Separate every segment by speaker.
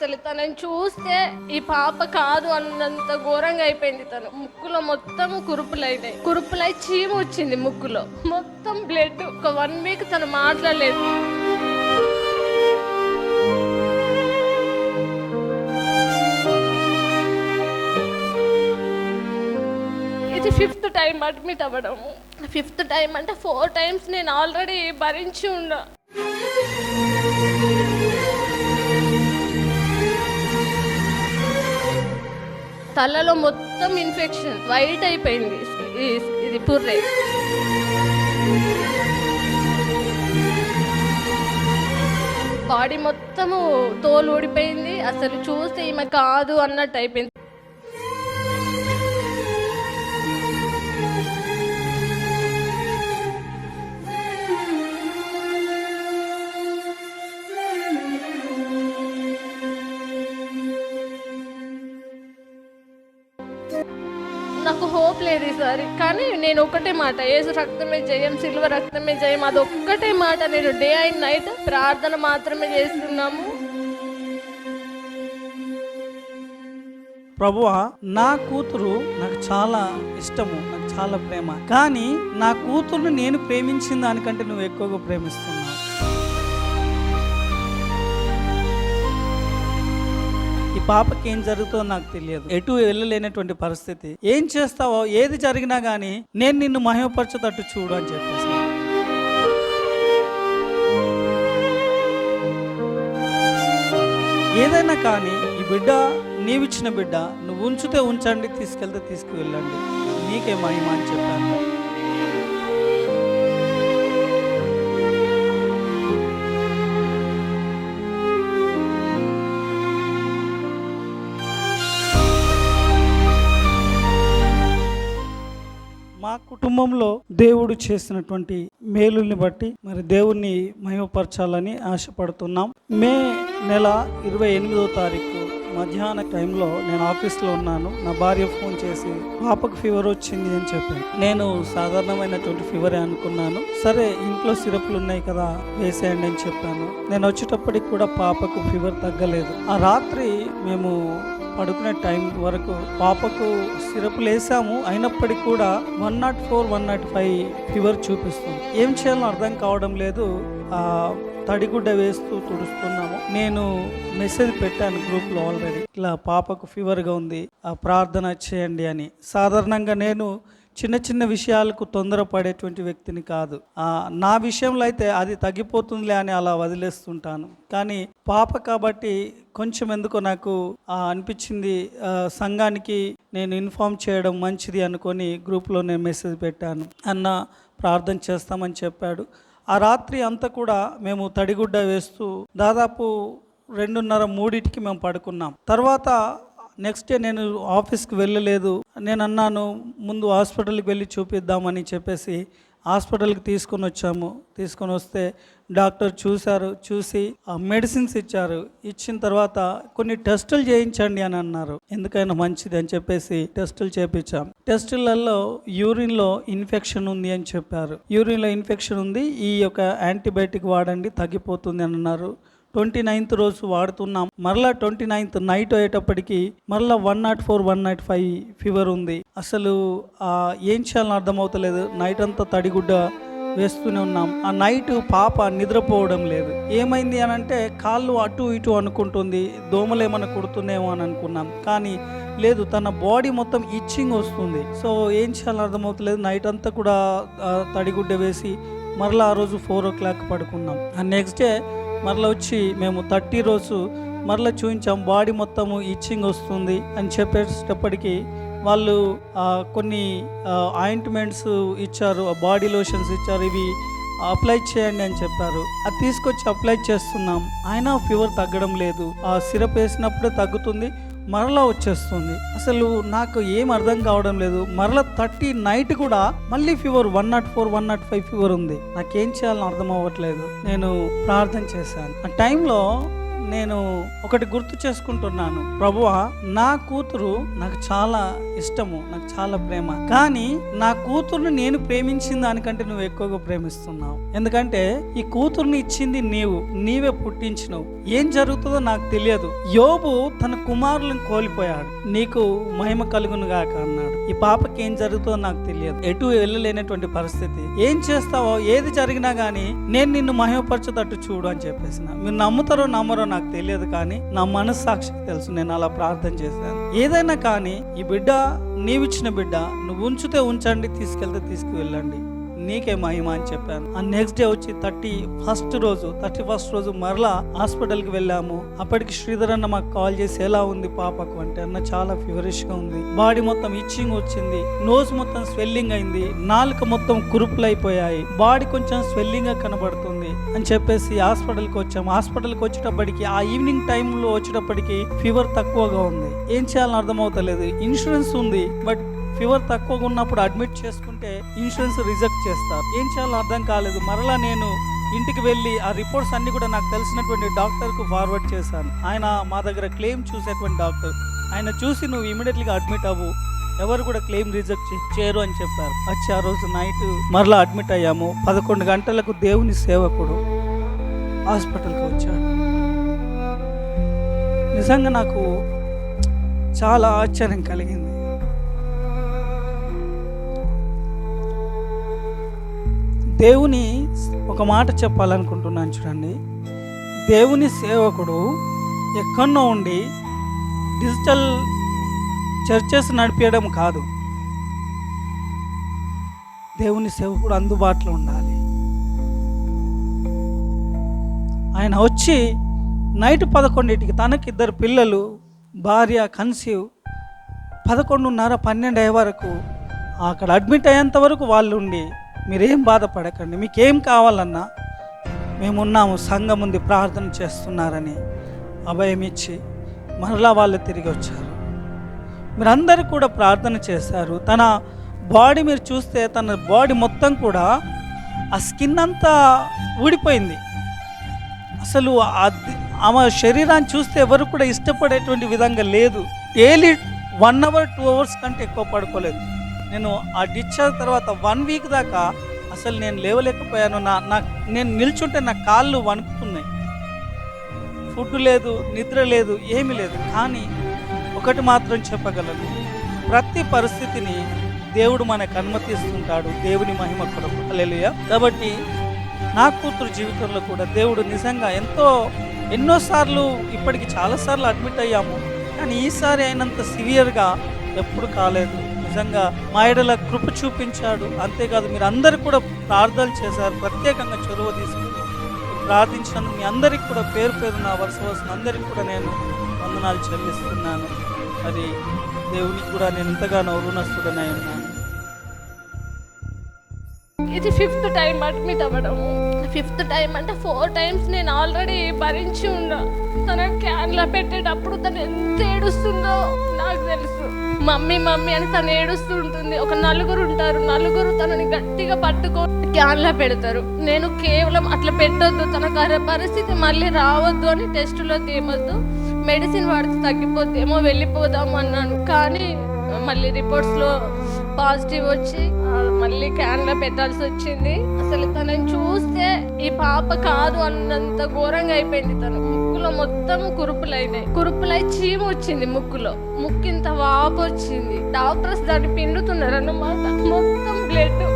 Speaker 1: అసలు తనని చూస్తే ఈ పాప కాదు అన్నంత ఘోరంగా అయిపోయింది తను. ముక్కులో మొత్తం కురుపులు అయినాయి కురుపులై చీము వచ్చింది ముక్కులో. మొత్తం బ్లడ్ ఒక వన్ వీక్ తను మాట్లాడలేదు. ఇది ఫిఫ్త్ టైం అడ్మిట్ అవ్వడము ఫిఫ్త్ టైం అంటే ఫోర్ టైమ్స్ నేను ఆల్రెడీ భరించి ఉన్నా. తలలో మొత్తం ఇన్ఫెక్షన్ వైట్ అయిపోయింది. ఇది పుర్రే. బాడీ మొత్తము తోలు ఊడిపోయింది. అసలు చూస్తే ఈమె కాదు అన్నట్టు అయిపోయింది. నాకు హోప్ లేదు ఈసారి కానీ నేను ఒకటే మాట ఏసు రక్తమే జయం సిల్వ రక్తమే జయం అది ఒక్కటే మాట నేను డే అండ్ నైట్ ప్రార్థన మాత్రమే చేస్తున్నాము.
Speaker 2: ప్రభువా నా కూతురు నాకు చాలా ఇష్టము నాకు చాలా ప్రేమ కానీ నా కూతురుని నేను ప్రేమించిన దానికంటే నువ్వు ఎక్కువగా ప్రేమిస్తున్నావు. ఈ పాపకి ఏం జరుగుతుందో నాకు తెలియదు. ఎటు వెళ్ళలేనటువంటి పరిస్థితి. ఏం చేస్తావో ఏది జరిగినా కానీ నేను నిన్ను మహిమపరచదట్టు చూడు అని చెప్పేసి. ఏదైనా కానీ ఈ బిడ్డ నీవిచ్చిన బిడ్డ నువ్వు ఉంచితే ఉంచండి తీసుకెళ్తే తీసుకువెళ్ళండి. నీకే మహిమ అని చెప్పాను. మా కుటుంబంలో దేవుడు చేసినటువంటి మేలుల్ని బట్టి మరి దేవుణ్ణి మయోపరచాలని ఆశపడుతున్నాం. మే నెల ఇరవై ఎనిమిదో తారీఖు మధ్యాహ్న టైంలో నేను ఆఫీస్లో ఉన్నాను. నా భార్య ఫోన్ చేసి పాపకు ఫీవర్ వచ్చింది అని చెప్పాను నేను సాధారణమైనటువంటి ఫీవరే అనుకున్నాను. సరే ఇంట్లో సిరప్లు ఉన్నాయి కదా వేసేయండి అని చెప్పాను. నేను వచ్చేటప్పటికి కూడా పాపకు ఫీవర్ తగ్గలేదు. ఆ రాత్రి మేము పడుకునే టైం వరకు పాపకు సిరప్లు వేసాము అయినప్పటికీ కూడా one nought four one nought five fever చూపిస్తుంది. ఏం చేయాలో అర్థం కావడం లేదు. తడిగుడ్డ వేస్తూ తుడుస్తున్నాము. నేను మెసేజ్ పెట్టాను గ్రూప్లో ఆల్రెడీ. ఇట్లా పాపకు ఫీవర్గా ఉంది. ఆ ప్రార్థన చేయండి అని. సాధారణంగా నేను చిన్న చిన్న విషయాలకు తొందరపడేటువంటి వ్యక్తిని కాదు. నా విషయంలో అయితే అది తగ్గిపోతుందిలే అని అలా వదిలేస్తుంటాను. కానీ పాప కాబట్టి కొంచెం ఎందుకో నాకు అనిపించింది సంఘానికి నేను ఇన్ఫామ్ చేయడం మంచిది అనుకొని గ్రూప్లో నేను మెసేజ్ పెట్టాను. అన్న ప్రార్థన చేస్తామని చెప్పాడు. ఆ రాత్రి అంతా కూడా మేము తడిగుడ్డ వేస్తూ దాదాపు రెండున్నర మూడింటికి మేము పడుకున్నాం. తర్వాత నెక్స్ట్ డే నేను ఆఫీస్కి వెళ్ళలేదు. నేను అన్నాను ముందు హాస్పిటల్కి వెళ్ళి చూపిద్దామని చెప్పేసి హాస్పిటల్కి తీసుకొని వచ్చాము. తీసుకొని వస్తే డాక్టర్ చూశారు చూసి ఆ మెడిసిన్స్ ఇచ్చారు. ఇచ్చిన తర్వాత కొన్ని టెస్టులు చేయించండి అని అన్నారు. ఎందుకైనా మంచిది అని చెప్పేసి టెస్టులు చేపించాం. టెస్టులలో యూరిన్లో ఇన్ఫెక్షన్ ఉంది అని చెప్పారు. యూరిన్లో ఇన్ఫెక్షన్ ఉంది. ఈ యొక్క యాంటీబయాటిక్ వాడండి తగ్గిపోతుంది అని అన్నారు. ట్వంటీ నైన్త్ రోజు వాడుతున్నాం. మరలా ట్వంటీ నైన్త్ నైట్ అయ్యేటప్పటికి మరలా one nought four one nought five fever ఉంది. అసలు ఆ, ఏం చేయాలని అర్థమవుతలేదు. నైట్ అంతా తడిగుడ్డ వేస్తూనే ఉన్నాం. ఆ నైట్ పాప నిద్రపోవడం లేదు. ఏమైంది అని అంటే కాళ్ళు అటు ఇటు అనుకుంటుంది. దోమలు ఏమైనా కుడుతున్నాయేమో అని అనుకున్నాం. కానీ లేదు తన బాడీ మొత్తం ఇచ్చింగ్ వస్తుంది. సో ఏం చేయాలని అర్థమవుతలేదు. నైట్ అంతా కూడా తడిగుడ్డ వేసి మరలా ఆ రోజు ఫోర్ ఓ క్లాక్ పడుకున్నాం. ఆ నెక్స్ట్ డే మరలా వచ్చి మేము థర్టీ రోజు మరలా చూపించాం బాడీ మొత్తము ఇచ్చింగ్ వస్తుంది అని చెప్పేటప్పటికీ వాళ్ళు కొన్ని ఆయింట్మెంట్స్ ఇచ్చారు బాడీ లోషన్స్ ఇచ్చారు. ఇవి అప్లై చేయండి అని చెప్పారు. అది తీసుకొచ్చి అప్లై చేస్తున్నాం. అయినా ఫీవర్ తగ్గడం లేదు. ఆ సిరప్ వేసినప్పుడే తగ్గుతుంది. మరలా వచ్చేస్తుంది. అసలు నాకు ఏం అర్థం కావడం లేదు. మరలా థర్టీ నైట్ కూడా మళ్ళీ fever one nought four one nought five fever ఉంది. నాకేం చేయాలని అర్థం అవ్వట్లేదు. నేను ప్రార్థన చేశాను. ఆ టైంలో నేను ఒకటి గుర్తు చేసుకుంటున్నాను. ప్రభువా నా కూతురు నాకు చాలా ఇష్టము నాకు చాలా ప్రేమ. కానీ నా కూతురుని నేను ప్రేమించిన దానికంటే నువ్వు ఎక్కువగా ప్రేమిస్తున్నావు. ఎందుకంటే ఈ కూతుర్ని ఇచ్చింది నీవు నీవే పుట్టించినవు. ఏం జరుగుతుందో నాకు తెలియదు. యోబు తన కుమారులను కోల్పోయాడు. నీకు మహిమ కలుగును గాక అన్నాడు. ఈ పాపకి ఏం జరుగుతుందో నాకు తెలియదు. ఎటు వెళ్ళలేనటువంటి పరిస్థితి. ఏం చేస్తావో ఏది జరిగినా గానీ నేను నిన్ను మహిమపరచేటట్టు చూడు అని చెప్పేసిన. మీరు నమ్ముతారో నమ్మరో నాకు తెలియదు కానీ నా మనస్సాక్షికి తెలుసు. నేను అలా ప్రార్థన చేశాను. ఏదైనా కానీ ఈ బిడ్డ నీవిచ్చిన బిడ్డ నువ్వు ఉంచితే ఉంచండి తీసుకెళ్తే తీసుకువెళ్ళండి. నీకే మహిమ అని చెప్పాను. ఆ నెక్స్ట్ డే వచ్చి థర్టీ ఫస్ట్ రోజు థర్టీ ఫస్ట్ రోజు మరలా హాస్పిటల్కి వెళ్ళాము. అప్పటికి శ్రీధర్ అన్న మాకు కాల్ చేసి ఎలా ఉంది పాపకు? అంటే అన్న చాలా ఫీవరిష్గా ఉంది. బాడీ మొత్తం ఇచ్చింగ్ వచ్చింది. నోస్ మొత్తం స్వెల్లింగ్ అయింది. నాలుక మొత్తం కురుపులు అయిపోయాయి. బాడీ కొంచెం స్వెల్లింగ్గా కనబడుతుంది. అని చెప్పేసి హాస్పిటల్కి వచ్చాము. హాస్పిటల్కి వచ్చేటప్పటికి ఆ ఈవినింగ్ టైంలో వచ్చేటప్పటికి ఫీవర్ తక్కువగా ఉంది. ఏం చేయాలని అర్థమవుతలేదు ఇన్సూరెన్స్ ఉంది బట్ ఫీవర్ తక్కువగా ఉన్నప్పుడు అడ్మిట్ చేసుకుంటే ఇన్సూరెన్స్ రిజెక్ట్ చేస్తారు. ఏం చేయాలో అర్థం కాలేదు. మరలా నేను ఇంటికి వెళ్ళి ఆ రిపోర్ట్స్ అన్ని కూడా నాకు తెలిసినటువంటి డాక్టర్కు ఫార్వర్డ్ చేశాను. ఆయన మా దగ్గర క్లెయిమ్ చూసేటువంటి డాక్టర్. ఆయన చూసి నువ్వు ఇమీడియట్లీగా అడ్మిట్ అవ్వు. ఎవరు కూడా క్లెయిమ్ రిజెక్ట్ చేయరు అని చెప్పారు. వచ్చి ఆ రోజు నైట్ మరలా అడ్మిట్ అయ్యాము. పదకొండు గంటలకు దేవుని సేవకుడు హాస్పిటల్కి వచ్చాడు. నిజంగా నాకు చాలా ఆశ్చర్యం కలిగింది. దేవుని ఒక మాట చెప్పాలనుకుంటున్నాను చూడండి. దేవుని సేవకుడు ఎక్కడో ఉండి డిజిటల్ చర్చెస్ నడిపించడం కాదు. దేవుని సేవకుడు అందుబాటులో ఉండాలి. ఆయన వచ్చి నైట్ పదకొండింటికి తనకి ఇద్దరు పిల్లలు భార్య కన్సీవ్ పదకొండున్నర పన్నెండు అయ్యే వరకు అక్కడ అడ్మిట్ అయ్యేంత వరకు వాళ్ళు ఉండి మీరేం బాధపడకండి. మీకేం కావాలన్నా మేమున్నాము సంఘం ఉంది ప్రార్థన చేస్తున్నారని అభయం ఇచ్చి మరలా వాళ్ళు తిరిగి వచ్చారు. మీరందరూ కూడా ప్రార్థన చేశారు. తన బాడీ మీరు చూస్తే తన బాడీ మొత్తం కూడా ఆ స్కిన్ అంతా ఊడిపోయింది. అసలు ఆమె శరీరాన్ని చూస్తే ఎవరు కూడా ఇష్టపడేటువంటి విధంగా లేదు. Daily one hour two hours కంటే ఎక్కువ పడుకోలేదు. నేను ఆ డిశ్చార్జ్ తర్వాత వన్ వీక్ దాకా అసలు నేను లేవలేకపోయాను. నా నా నేను నిల్చుంటే నా కాళ్ళు వణుకుతున్నాయి. ఫుడ్ లేదు నిద్ర లేదు ఏమీ లేదు. కానీ ఒకటి మాత్రం చెప్పగలను. ప్రతి పరిస్థితిని దేవుడు మనకు అనుమతిస్తుంటాడు. దేవుని మహిమ కొరకు. కాబట్టి నా కూతురు జీవితంలో కూడా దేవుడు నిజంగా ఎంతో ఎన్నోసార్లు ఇప్పటికి చాలాసార్లు అడ్మిట్ అయ్యాము. కానీ ఈసారి అయినంత సివియర్గా ఎప్పుడు కాలేదు. నిజంగా మా ఎడల కృప చూపించాడు. అంతేకాదు మీరు అందరు కూడా ప్రార్థనలు చేశారు. ప్రత్యేకంగా చొరవ తీసుకుని ప్రార్థించినందుకు మీ అందరికి కూడా పేరు పేరు నా వరుస వరుస అందరికి కూడా నేను వందనాలు చెల్లిస్తున్నాను. మరి దేవునికి కూడా నేను ఎంతగానో రుణస్తుడనై ఉన్నాను.
Speaker 1: ఇది ఫిఫ్త్ టైం అడ్మిట్ అవ్వడము ఫిఫ్త్ టైం అంటే ఫోర్ టైమ్స్ నేను ఆల్రెడీ భరించి ఉన్నా. తన క్యాన్లో పెట్టేటప్పుడు తను ఎంత ఏడుస్తుందో నాకు తెలుసు. మమ్మీ మమ్మీ అని తను ఏడుస్తుంటుంది ఒక నలుగురు ఉంటారు. నలుగురు తనని గట్టిగా పట్టుకో క్యాన్లో పెడతారు. నేను కేవలం అట్లా పెట్టొద్దు. తన పరిస్థితి మళ్ళీ రావద్దు అని టెస్టులో తీయవద్దు మెడిసిన్ వాడితే తగ్గిపోతేమో వెళ్ళిపోదాం అన్నాను. కానీ మళ్ళీ రిపోర్ట్స్లో పాజిటివ్ వచ్చి మళ్ళీ క్యాన్లో పెట్టాల్సి వచ్చింది. అసలు తనని చూస్తే ఈ పాప కాదు అన్నంత ఘోరంగా అయిపోయింది తను ముక్కులో మొత్తం కురుపులైనాయి. కురుపులై చీమ వచ్చింది ముక్కులో. ముక్కింత వాపు వచ్చింది. డాక్టర్స్ దాన్ని పిండుతున్నారు అన్నమాట. మొత్తం బ్లడ్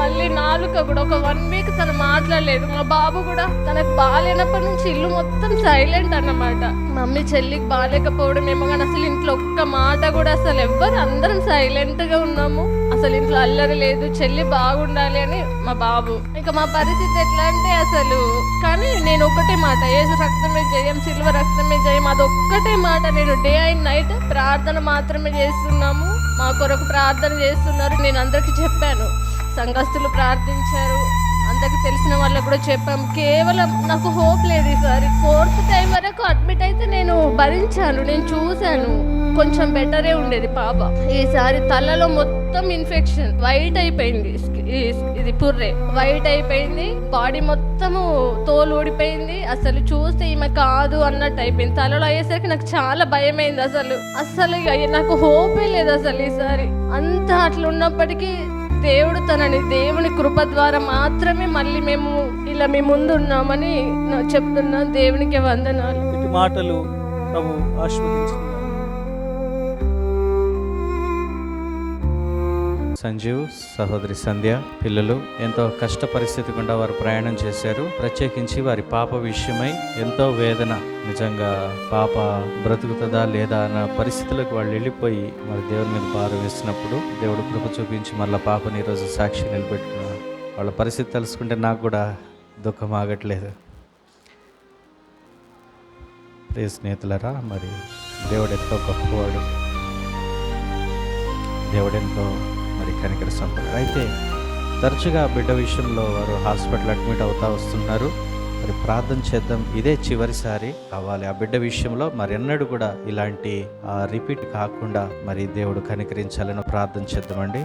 Speaker 1: మళ్ళీ నాలుక కూడా ఒక వన్ వీక్ తను మాట్లాడలేదు. మా బాబు కూడా తనకు బాగాలేనప్పటి నుంచి ఇల్లు మొత్తం సైలెంట్ అన్నమాట. మమ్మీ చెల్లికి బాగాలేకపోవడం ఏమో కానీ అసలు ఇంట్లో ఒక్క మాట కూడా అసలు ఎవ్వరు అందరం సైలెంట్గా ఉన్నాము. అసలు ఇంట్లో అల్లరి లేదు చెల్లి బాగుండాలి అని మా బాబు. ఇంకా మా పరిస్థితి ఎట్లా అంటే అసలు కానీ నేను ఒకటే మాట ఏసు రక్తమే జయం సిల్వ రక్తమే జయం అది ఒక్కటే మాట. నేను డే అండ్ నైట్ ప్రార్థన మాత్రమే చేస్తున్నాము. మా కొరకు ప్రార్థన చేస్తున్నారు. నేను అందరికి చెప్పాను. సంఘస్థులు ప్రార్థించారు. అందరికి తెలిసిన వాళ్ళకు కూడా చెప్పాం కేవలం నాకు హోప్ లేదు ఈసారి ఫోర్త్ టైం వరకు అడ్మిట్ అయితే నేను భరించాను. నేను చూశాను. కొంచెం బెటరే ఉండేది పాప. ఈసారి తలలో మొత్తం ఇన్ఫెక్షన్. వైట్ అయిపోయింది. ఈ- ఇది పుర్రే. వైట్ అయిపోయింది. బాడీ మొత్తము తోలు ఊడిపోయింది. అసలు చూస్తే ఈమె కాదు అన్నట్టు అయిపోయింది. తలలో అయ్యేసరికి నాకు చాలా భయమైంది అసలు. అసలు ఇక నాకు హోపే లేదు అసలు ఈసారి అంతా అట్లా ఉన్నప్పటికీ దేవుడు తనని దేవుని కృప ద్వారా మాత్రమే మళ్ళీ మేము ఇలా మీ ముందు ఉన్నామని చెప్తున్నాను దేవునికి వందనాలు.
Speaker 2: మాటలు ప్రభు ఆస్వాదించింది
Speaker 3: సంజీవ్ సహోదరి సంధ్య పిల్లలు ఎంతో కష్ట పరిస్థితి గుండా వారు ప్రయాణం చేశారు. ప్రత్యేకించి వారి పాప విషయమై ఎంతో వేదన నిజంగా పాప బ్రతుకుతుందా లేదా అన్న పరిస్థితులకు వాళ్ళు వెళ్ళిపోయి మరి దేవుని మీద భారం వేసినప్పుడు దేవుడు కృప చూపించి మళ్ళీ పాపని ఈరోజు సాక్షి నిలబెట్టుకున్నారు వాళ్ళ పరిస్థితి తెలుసుకుంటే నాకు కూడా దుఃఖం ఆగట్లేదు. ప్రియ స్నేహితులరా మరి దేవుడు ఎంతో గొప్పవాడు. దేవుడు ఎంతో కనికర సంపన్నుడు అయితే తరచుగా బిడ్డ విషయంలో వారు హాస్పిటల్ అడ్మిట్ అవుతా వస్తున్నారు. మరి ప్రార్థన చేద్దాం. ఇదే చివరిసారి కావాలి. ఆ బిడ్డ విషయంలో మరి ఎన్నడూ కూడా ఇలాంటి రిపీట్ కాకుండా మరి దేవుడు కనికరించాలని ప్రార్థన చేద్దామండి.